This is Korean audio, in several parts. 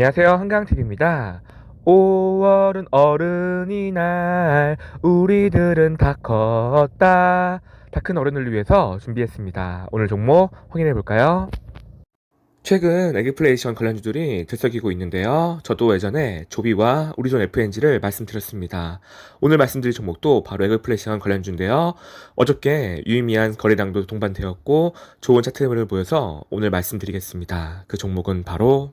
안녕하세요. 한강TV입니다. 5월은 어른이날, 우리들은 다 컸다. 다 큰 어른을 위해서 준비했습니다. 오늘 종목 확인해 볼까요? 최근 에그플레이션 관련주들이 들썩이고 있는데요. 저도 예전에 조비와 우리존 FNG를 말씀드렸습니다. 오늘 말씀드릴 종목도 바로 에그플레이션 관련주인데요. 어저께 유의미한 거래량도 동반되었고 좋은 차트를 보여서 오늘 말씀드리겠습니다. 그 종목은 바로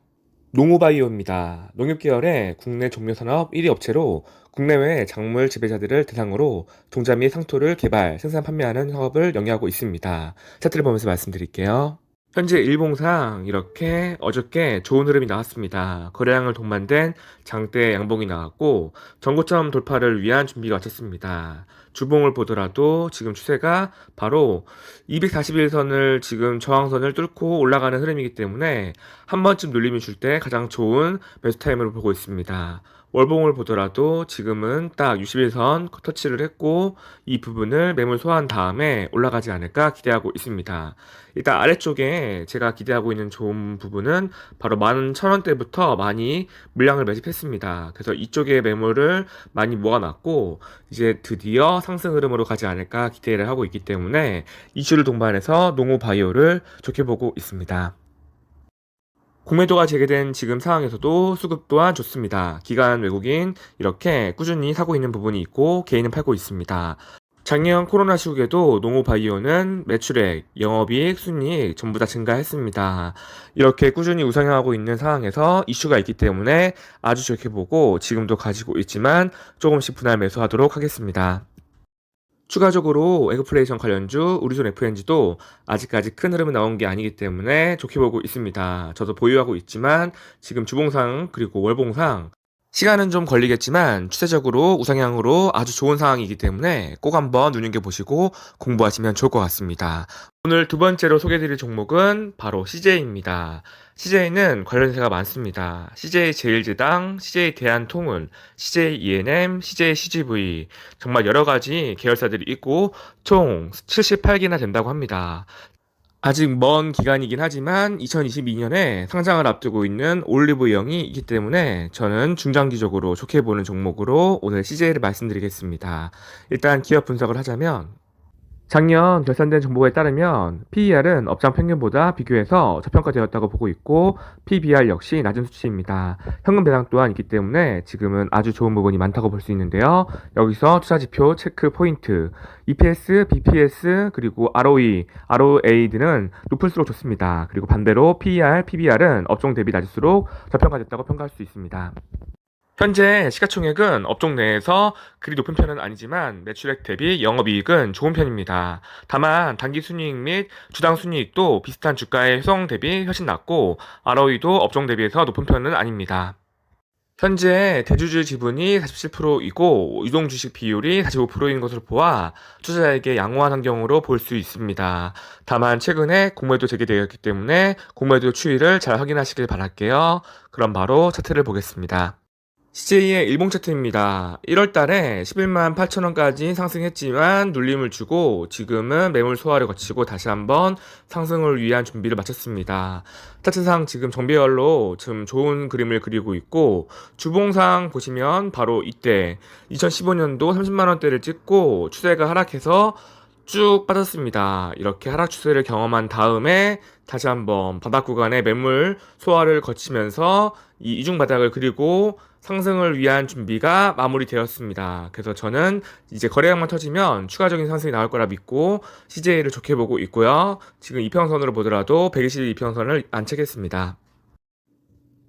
농우바이오입니다. 농협 계열의 국내 종묘산업 1위 업체로 국내외 작물 재배자들을 대상으로 동자 및 상토를 개발, 생산, 판매하는 사업을 영위하고 있습니다. 차트를 보면서 말씀드릴게요. 현재 일봉상 이렇게 어저께 좋은 흐름이 나왔습니다. 거래량을 동반된 장대 양봉이 나왔고 전고점 돌파를 위한 준비가 마쳤습니다. 주봉을 보더라도 지금 추세가 바로 241선을 지금 저항선을 뚫고 올라가는 흐름이기 때문에 한 번쯤 눌림이 줄 때 가장 좋은 매수 타임으로 보고 있습니다. 월봉을 보더라도 지금은 딱 61선 터치를 했고 이 부분을 매물 소화한 다음에 올라가지 않을까 기대하고 있습니다. 일단 아래쪽에 제가 기대하고 있는 좋은 부분은 바로 11,000원대부터 많이 물량을 매집했습니다. 그래서 이쪽에 매물을 많이 모아놨고 이제 드디어 상승 흐름으로 가지 않을까 기대를 하고 있기 때문에 이슈를 동반해서 농우 바이오를 좋게 보고 있습니다. 공매도가 재개된 지금 상황에서도 수급 또한 좋습니다. 기관 외국인 이렇게 꾸준히 사고 있는 부분이 있고 개인은 팔고 있습니다. 작년 코로나 시국에도 농우바이오는 매출액, 영업이익, 순이익 전부 다 증가했습니다. 이렇게 꾸준히 우상향하고 있는 상황에서 이슈가 있기 때문에 아주 좋게 보고 지금도 가지고 있지만 조금씩 분할 매수하도록 하겠습니다. 추가적으로 에그플레이션 관련주 우리존 FNG도 아직까지 큰 흐름은 나온 게 아니기 때문에 좋게 보고 있습니다. 저도 보유하고 있지만 지금 주봉상 그리고 월봉상 시간은 좀 걸리겠지만 추세적으로 우상향으로 아주 좋은 상황이기 때문에 꼭 한번 눈여겨보시고 공부하시면 좋을 것 같습니다. 오늘 두 번째로 소개해드릴 종목은 바로 CJ입니다. CJ는 관련세가 많습니다. CJ 제일제당, CJ 대한통운, CJ ENM, CJ CGV 정말 여러 가지 계열사들이 있고 총 78개나 된다고 합니다. 아직 먼 기간이긴 하지만 2022년에 상장을 앞두고 있는 올리브영이 있기 때문에 저는 중장기적으로 좋게 보는 종목으로 오늘 CJ를 말씀드리겠습니다. 일단 기업 분석을 하자면 작년 결산된 정보에 따르면 PER은 업장 평균보다 비교해서 저평가되었다고 보고 있고 PBR 역시 낮은 수치입니다. 현금 배당 또한 있기 때문에 지금은 아주 좋은 부분이 많다고 볼 수 있는데요. 여기서 투자 지표 체크 포인트 EPS, BPS 그리고 ROE, ROA 등은 높을수록 좋습니다. 그리고 반대로 PER, PBR은 업종 대비 낮을수록 저평가됐다고 평가할 수 있습니다. 현재 시가총액은 업종 내에서 그리 높은 편은 아니지만 매출액 대비 영업이익은 좋은 편입니다. 다만 단기 순이익 및 주당 순이익도 비슷한 주가의 효성 대비 훨씬 낮고 ROE도 업종 대비해서 높은 편은 아닙니다. 현재 대주주 지분이 47%이고 유동 주식 비율이 45%인 것으로 보아 투자자에게 양호한 환경으로 볼 수 있습니다. 다만 최근에 공매도 재개되었기 때문에 공매도 추이를 잘 확인하시길 바랄게요. 그럼 바로 차트를 보겠습니다. CJ의 일봉 차트입니다. 1월 달에 11만 8천원까지 상승했지만 눌림을 주고 지금은 매물 소화를 거치고 다시 한번 상승을 위한 준비를 마쳤습니다. 차트상 지금 정배열로 좀 좋은 그림을 그리고 있고 주봉상 보시면 바로 이때 2015년도 30만원대를 찍고 추세가 하락해서 쭉 빠졌습니다. 이렇게 하락 추세를 경험한 다음에 다시 한번 바닥 구간의 매물 소화를 거치면서 이 이중 바닥을 그리고 상승을 위한 준비가 마무리되었습니다. 그래서 저는 이제 거래량만 터지면 추가적인 상승이 나올 거라 믿고 CJ를 좋게 보고 있고요. 지금 이평선으로 보더라도 122평선을 안착했습니다.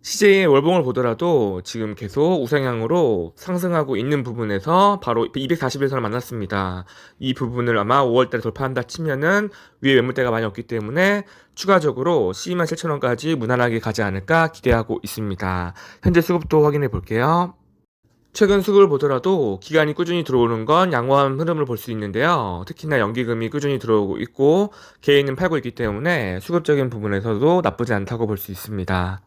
CJ의 월봉을 보더라도 지금 계속 우상향으로 상승하고 있는 부분에서 바로 241선을 만났습니다. 이 부분을 아마 5월달에 돌파한다 치면은 위에 매물대가 많이 없기 때문에 추가적으로 12만 7천원까지 무난하게 가지 않을까 기대하고 있습니다. 현재 수급도 확인해 볼게요. 최근 수급을 보더라도 기간이 꾸준히 들어오는 건 양호한 흐름을 볼 수 있는데요. 특히나 연기금이 꾸준히 들어오고 있고 개인은 팔고 있기 때문에 수급적인 부분에서도 나쁘지 않다고 볼 수 있습니다.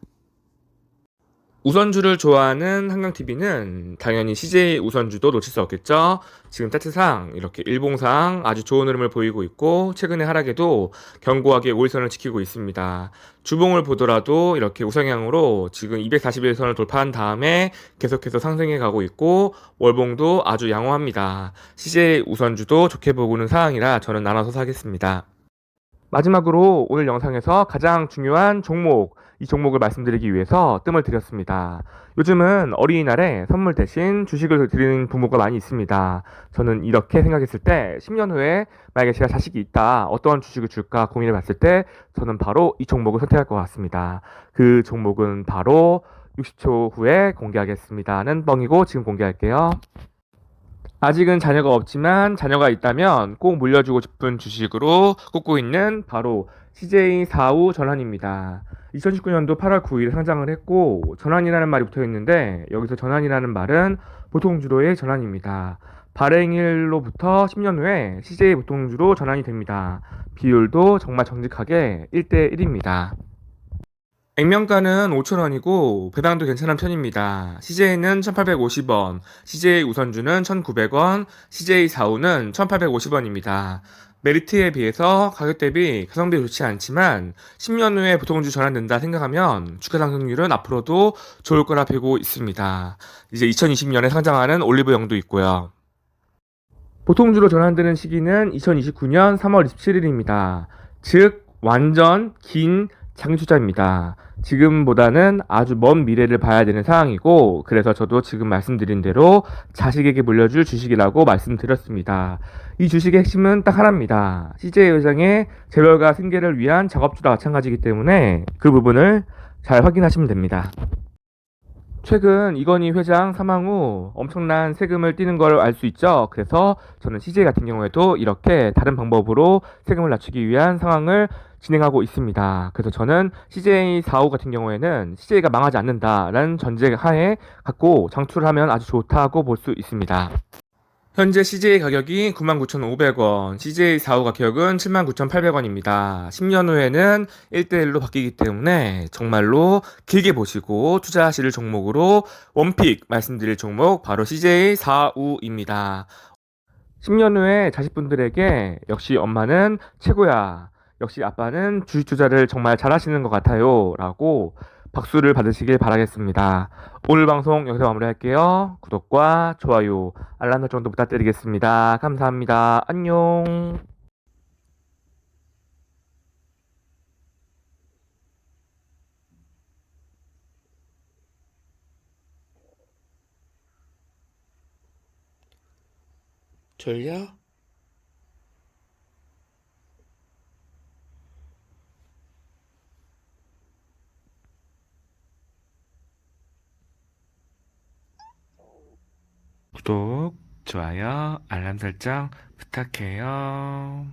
우선주를 좋아하는 한강TV는 당연히 CJ 우선주도 놓칠 수 없겠죠. 지금 차트상 이렇게 일봉상 아주 좋은 흐름을 보이고 있고 최근의 하락에도 견고하게 5일선을 지키고 있습니다. 주봉을 보더라도 이렇게 우상향으로 지금 241선을 돌파한 다음에 계속해서 상승해 가고 있고 월봉도 아주 양호합니다. CJ 우선주도 좋게 보고는 사항이라 저는 나눠서 사겠습니다. 마지막으로 오늘 영상에서 가장 중요한 종목, 이 종목을 말씀드리기 위해서 뜸을 들였습니다. 요즘은 어린이날에 선물 대신 주식을 드리는 부모가 많이 있습니다. 저는 이렇게 생각했을 때 10년 후에 만약에 제가 자식이 있다, 어떤 주식을 줄까 고민해 봤을 때 저는 바로 이 종목을 선택할 것 같습니다. 그 종목은 바로 60초 후에 공개하겠습니다.는 뻥이고 지금 공개할게요. 아직은 자녀가 없지만 자녀가 있다면 꼭 물려주고 싶은 주식으로 꼽고 있는 바로 CJ4우 전환입니다. 2019년도 8월 9일 상장을 했고 전환이라는 말이 붙어 있는데 여기서 전환이라는 말은 보통주로의 전환입니다. 발행일로부터 10년 후에 CJ 보통주로 전환이 됩니다. 비율도 정말 정직하게 1대1입니다. 액면가는 5,000원이고 배당도 괜찮은 편입니다. CJ는 1,850원, CJ 우선주는 1,900원, CJ 4호는 1,850원입니다. 메리트에 비해서 가격 대비 가성비 좋지 않지만 10년 후에 보통주 전환된다 생각하면 주가 상승률은 앞으로도 좋을 거라 보고 있습니다. 이제 2020년에 상장하는 올리브영도 있고요. 보통주로 전환되는 시기는 2029년 3월 27일입니다. 즉 완전 긴 장기 투자입니다. 지금보다는 아주 먼 미래를 봐야 되는 상황이고 그래서 저도 지금 말씀드린 대로 자식에게 물려줄 주식이라고 말씀드렸습니다. 이 주식의 핵심은 딱 하나입니다. CJ 회장의 재벌가 승계를 위한 작업주와 마찬가지이기 때문에 그 부분을 잘 확인하시면 됩니다. 최근 이건희 회장 사망 후 엄청난 세금을 떼는 걸 알 수 있죠. 그래서 저는 CJ 같은 경우에도 이렇게 다른 방법으로 세금을 낮추기 위한 상황을 진행하고 있습니다. 그래서 저는 CJ 4호 같은 경우에는 CJ가 망하지 않는다라는 전제 하에 갖고 장투를 하면 아주 좋다고 볼 수 있습니다. 현재 CJ 가격이 99,500원, CJ 4호 가격은 79,800원입니다. 10년 후에는 1대1로 바뀌기 때문에 정말로 길게 보시고 투자하실 종목으로 원픽 말씀드릴 종목 바로 CJ 4호입니다. 10년 후에 자식분들에게 역시 엄마는 최고야. 역시 아빠는 주식 투자를 정말 잘하시는 것 같아요. 라고 박수를 받으시길 바라겠습니다. 오늘 방송 여기서 마무리할게요. 구독과 좋아요, 알람 설정도 부탁드리겠습니다. 감사합니다. 안녕. 졸려? 구독, 좋아요, 알람 설정 부탁해요.